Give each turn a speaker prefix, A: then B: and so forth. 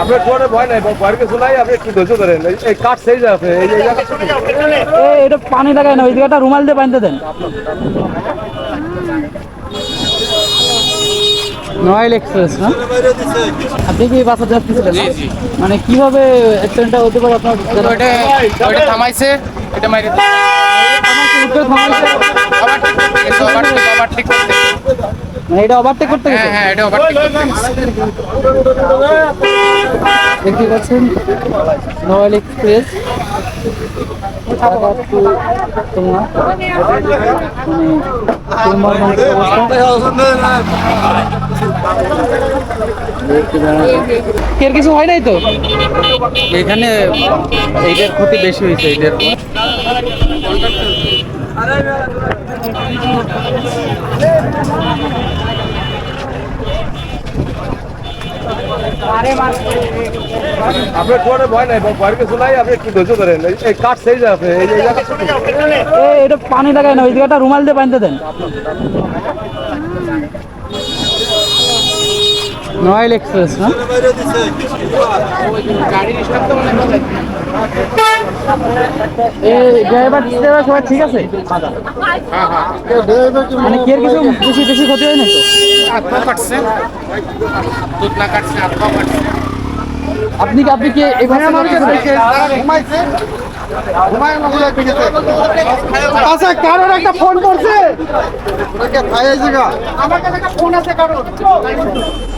A: আপনার ভয় নাই ভয়ের কিছু নাই আপনি একটু ধৈর্য ধরেন এই- এই কাঠ সেই যাবে এই এই
B: এটা পানি লাগায় না ওই জায়গাটা রুমাল দিয়ে বাঁধতে দেন নয়েল এক্সপ্রেস না আপনি কি বাসা যাচ্ছিলেন। মানে কীভাবে অ্যাক্সিডেন্টটা হতে পারে আপনার
C: ওইটা থামাইছে এটা মাইরে
B: উত্তর থামাইছে।
C: আবার ঠিক করতে আবার ঠিক আবার ঠিক করতে।
B: মানে এটা ওভারটেক করতে
C: হ্যাঁ
B: গেছে
C: হ্যাঁ এটা ঠিক করতে গেছে।
B: দেখতে পাচ্ছেন নয়েল এক্সপ্রেস। এর কিছু হয় নাই তো
D: এখানে এইটার ক্ষতি বেশি হয়েছে এইটার
A: আপনার কোয়ারে ভয় নাই ভয়ের শোনাই নাই আপনি একটু ধৈর্য ধরেন? এই- কাঠ সেই যাবে এই
B: এটা পানি লাগায় না ওই জায়গাটা রুমাল দিয়ে বাঁধতে দেন। নয়েল এক্সপ্রেস না ড্রাইভার ড্রাইভার সবাই ঠিক আছে? মানে কি এর কিছু বেশি বেশি ক্ষতি হয় না তো
C: হাত কাটছে দুধ না কাটছে হাত কাটছে
B: আপনি কি আপনি কি ভাষা
E: আচ্ছা কারোর একটা ফোন করছে? আমার কাছে একটা ফোন আছে কারোর। না